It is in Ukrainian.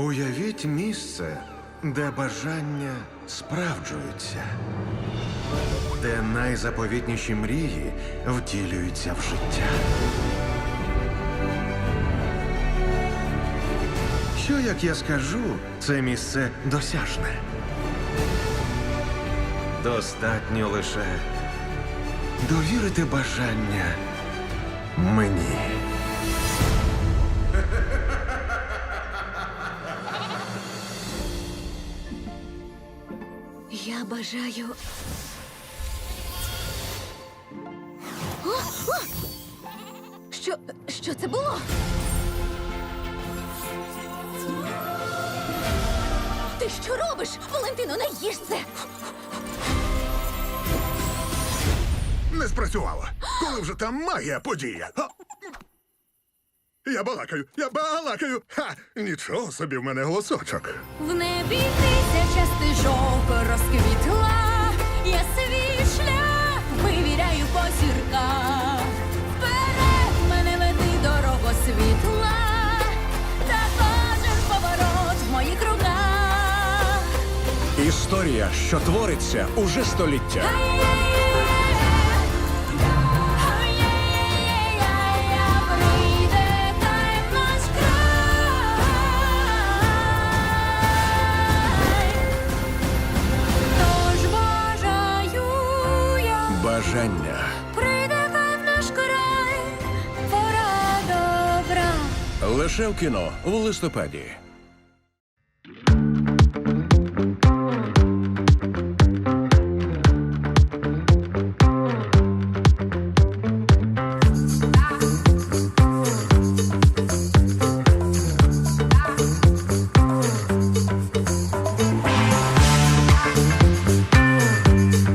Уявіть місце, де бажання справджуються, де найзаповітніші мрії втілюються в життя. Що, як я скажу, це місце досяжне. Достатньо лише довірити бажання мені. Я бажаю. О, о! Що, що це було? Ти що робиш? Валентино, не їж це! Не спрацювало. Коли вже там магія подія. Я балакаю, я балакаю. Ха! Нічого собі в мене голосочок. В небі тисяча стежок розквітла, я свій шлях вивіряю по зірках. Вперед мене веди дорого світла, та кожен поворот в моїх руках. Історія, що твориться уже століття. Бажання. прийде в наш край, пора добра. Лише в кіно в листопаді.